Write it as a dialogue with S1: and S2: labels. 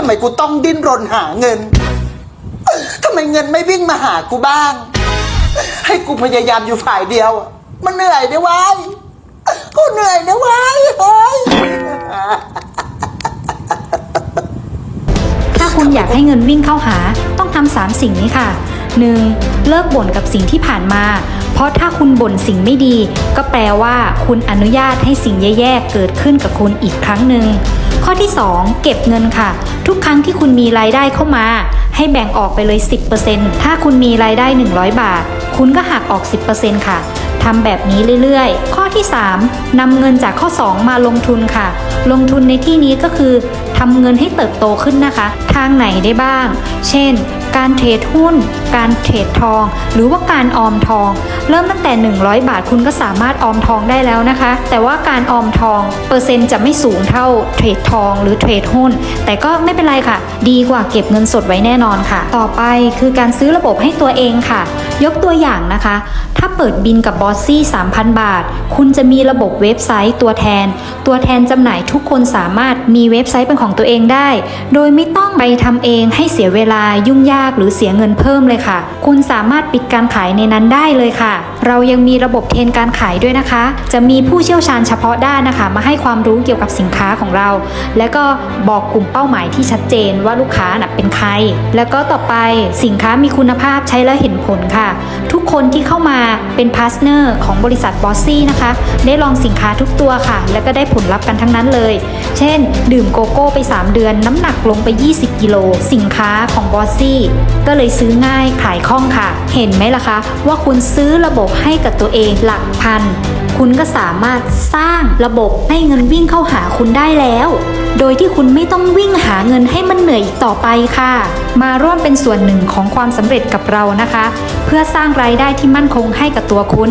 S1: ำไมกูต้องดิ้นรนหาเงินทำไมเงินไม่วิ่งมาหากูบ้าง ให้กูพยายามอยู่ฝ่ายเดียว มันเหนื่อยนะวายกูเหนื่อยนะวายเฮ้ย
S2: ถ้าคุณอยากให้เงินวิ่งเข้าหาต้องทำสามสิ่งนี้ค่ะ 1. เลิกบ่นกับสิ่งที่ผ่านมา เพราะถ้าคุณบ่นสิ่งไม่ดี ก็แปลว่าคุณอนุญาตให้สิ่งแย่ๆเกิดขึ้นกับคุณอีกครั้งหนึ่ง ข้อที่ 2 เก็บเงินค่ะ ทุกครั้งที่คุณมีรายได้เข้ามา ให้แบ่งออกไปเลย 10%ถ้าคุณมีรายได้ 100 บาท คุณก็หักออก 10%ค่ะ ทำแบบนี้เรื่อยๆ ข้อที่3นำเงินจากข้อ 2 มาลงทุนค่ะ ลงทุนในที่นี้ก็คือทำเงินให้เติบโตขึ้นนะคะ ทางไหนได้บ้าง เช่น การเทรดหุ้น การเทรดทอง หรือว่าการออมทอง เริ่มตั้งแต่ 100 บาทคุณก็สามารถออมทองได้แล้วนะคะ แต่ว่าการออมทอง เปอร์เซ็นต์จะไม่สูงเท่าเทรดทองหรือเทรดหุ้น แต่ก็ไม่เป็นไรค่ะ ดีกว่าเก็บเงินสดไว้แน่นอนค่ะ ต่อไปคือการซื้อระบบให้ตัวเองค่ะ ยกตัวอย่างนะคะ ถ้าเปิดบินกับบอสซี่ 3,000 บาท คุณจะมีระบบเว็บไซต์ตัวแทน ตัวแทนจำหน่ายทุกคนสามารถมีเว็บไซต์เป็นของตัวเองได้ โดยไม่ต้องไปทำเองให้เสียเวลายุ่งยากหรือเสียเงินเพิ่มเลยค่ะ คุณสามารถปิดการขายในนั้นได้เลยค่ะ เรายังมีระบบเทรนการขายด้วยนะคะ จะมีผู้เชี่ยวชาญเฉพาะด้านนะคะ มาให้ความรู้เกี่ยวกับสินค้าของเรา แล้วก็บอกกลุ่มเป้าหมายที่ชัดเจนว่าลูกค้านะเป็นใคร แล้วก็ต่อไปสินค้ามีคุณภาพใช้แล้วเห็นผลค่ะทุกคนที่เข้ามาเป็นพาร์ทเนอร์ของบริษัทบอสซี่นะคะ ได้ลองสินค้าทุกตัวค่ะ แล้วก็ได้ผลลัพธ์กันทั้งนั้นเลย เช่น ดื่มโกโก้ไป 3 เดือน น้ำหนักลงไป 20 กิโล สินค้าของบอสซี่ก็เลยซื้อง่ายขายคล่องค่ะ เห็นไหมล่ะคะ ว่าคุณซื้อระบบให้กับตัวเองหลักพัน คุณก็สามารถสร้างระบบให้เงินวิ่งเข้าหาคุณได้แล้ว โดยที่คุณไม่ต้องวิ่งหาเงินให้มันเหนื่อยอีกต่อไปค่ะ มาร่วมเป็นส่วนหนึ่งของความสำเร็จกับเรานะคะ เพื่อสร้างรายได้ที่มั่นคงให้กับตัวคุณ